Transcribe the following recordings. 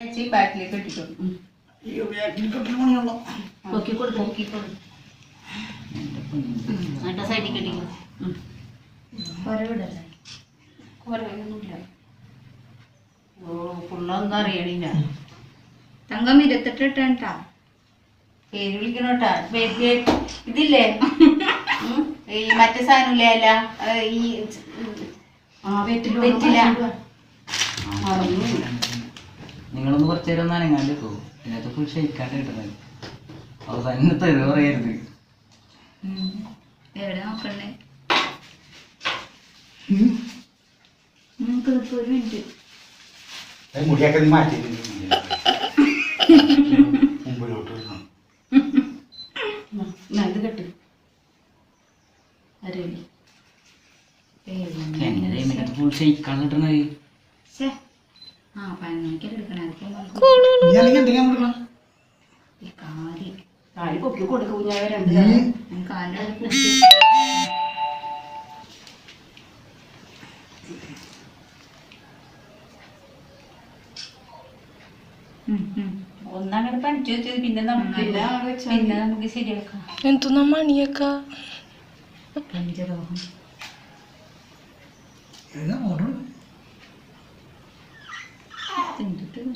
വെച്ച് ബാക്കിലേക്ക് ഇട്ടിട്ടുണ്ട് ഈ ബാക്കിൽ കെട്ടിന് പണിയുള്ളൂ. പൊക്കി കൊടുക്കും പൊക്കി കൊടുക്കും എന്നിട്ട് സൈഡിൽ കെട്ടിക്കും കുറവിടല്ലേ കുറവൊന്നുമില്ല ഓ ഫുള്ളൊന്നും അറിയണില്ല. തങ്കം ഇരുത്തിട്ടിട്ടാ ഇട്ടാ പേര് വിളിക്കണോട്ടാ. ഇതില്ലേ. ഈ മറ്റേ സാധനമില്ലേ അല്ല? ആ, ഈ വെറ്റില. നിങ്ങളൊന്ന് കുറച്ച് നേരം ഒന്ന് അനങ്ങാണ്ട് പോകും ഇതിനകത്ത് ഫുൾ ഷെയ്ക്കാണ്ട് കിട്ടുന്നത്. അവസാനം തെറി പറയരുത്. എവിടെ നോക്കണ്ടേ? ഒരു മിനിറ്റ് അത് മുടിയൊക്കെ നീ മാറ്റിയിട്ടുണ്ട് മുമ്പിലോട്ട് വരണം. ഇത് കെട്ട്. എങ്ങനെ ഫുൾ ഷെയ്ക്കാണ് കിട്ടണത് ശ്ശേ. ആ പതിനൊന്നിക്കല്ലേ എടുക്കണേ? അതിപ്പോ നമുക്ക് നീ അല്ലെങ്കിൽ എന്തെങ്കിലും കൊടുക്കണം? ഈ കാൽ. കാൽ പൊക്കി കൊടുക്കും ഞാൻ രണ്ട് നീ ഞാൻ കാലിൽ ഉം, ഉം. ഒന്നങ്ങോട്ട് പണിച്ചു വെച്ചത് പിന്നെ നമുക്ക് പിന്നെ നമുക്ക് ശരിയാക്കാം. എന്തുന്നാ മണിയൊക്കെ? മോഡൽ തിന്നിട്ട് to do.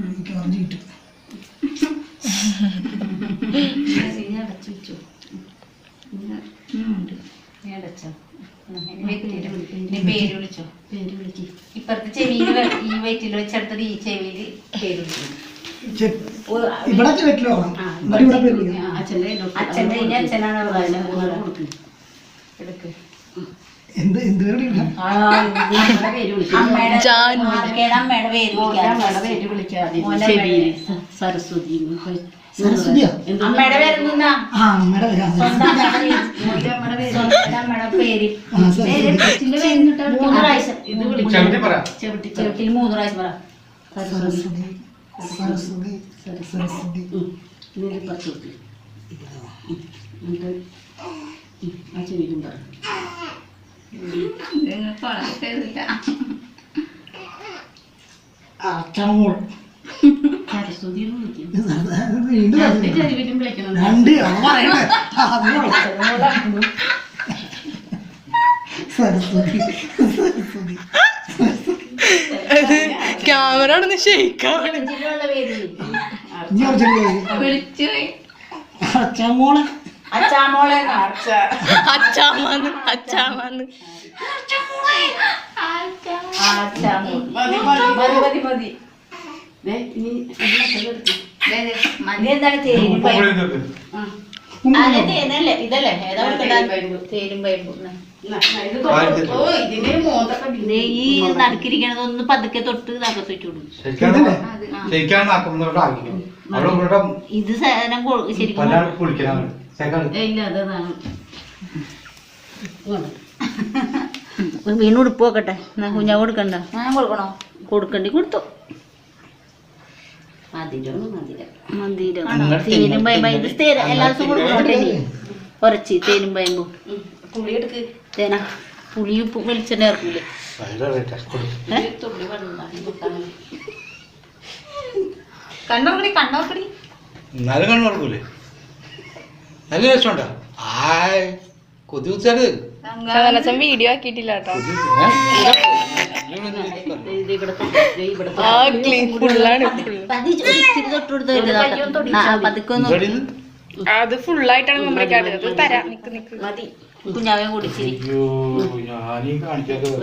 എനിക്ക് പറഞ്ഞു കിട്ടും അടച്ചു വെച്ചു ഉണ്ട് അടച്ചോ പേര് വിളിച്ചോ. പേര് ഇപ്പുറത്തെ ചെവിയിൽ ഈ വയറ്റിൽ വെച്ചെടുത്തത് ഈ ചെവിയിൽ പേര് വിളിക്കുന്നു ചെ- ഇവിടെ വെക്കില്ല ഇവിടെ ഇവിടെ പേര് വിളിക്കണം അച്ഛന്റെ അച്ഛനാണ് എടുക്ക്. എന്ത് എന്ത് പേര് സരസ്വതി? അമ്മയുടെ. മൂന്ന് പ്രാവശ്യം. ഇത് വിളിക്കും. ചെവിട്ടി ചെവിട്ടിൽ മൂന്ന് പ്രാവശ്യം പറ. സരസ്വതി. സരസ്വതി സരസ്വതി. ഇതിൽ പത്ത് കൊടുക്ക് എന്നിട്ട് ആ പറ. എന്ന് വിളിക്കും. രണ്ട് വിളിക്കണം രണ്ട് സരസ്വതി സരസ്വതി. ക്യാമറ അവിടെ അച്ചാമോളെ അച്ചാമാന്ന് അച്ചാമാന്ന് മതി എന്താണ് തേനും ഈ പതുക്കെ തൊട്ട് വെച്ചു കൊടുക്കും. ഇത് സാധനം ശരിക്കും ഇല്ല അതാണ്. വീണ് ഉടുപ്പ് നോക്കട്ടെ ഞാൻ കുഞ്ഞാ കൊടുക്കണ്ട. ഞാൻ കൊടുക്കണോ? കൊടുക്കണ്ടി കൊടുത്തു. മന്ദിരം തേനും പയമ്പ. ഇത് സ്ഥിരം എല്ലാ ദിവസവും കൊടുക്കണോട്ടെ നീ കുറച്ച് തേനും പയമ്പും. പുളി എടുക്ക്. തേന. പുളി ഉപ്പ് വെളിച്ചെണ്ണ ഇറക്കൂലേ എന്നാലും നല്ല രസമുണ്ടോ? ആയ്. കൊതി വീഡിയോ ആക്കിയിട്ടില്ല കേട്ടോ. അത് ഫുള്ളായിട്ടാണ് നമ്മൾ തരാം. നിക്ക് നിക്ക്. മതി. കുഞ്ഞാവേ കുടിച്ചിരി. അയ്യോ ഞാനീ കാണിക്കാത്ത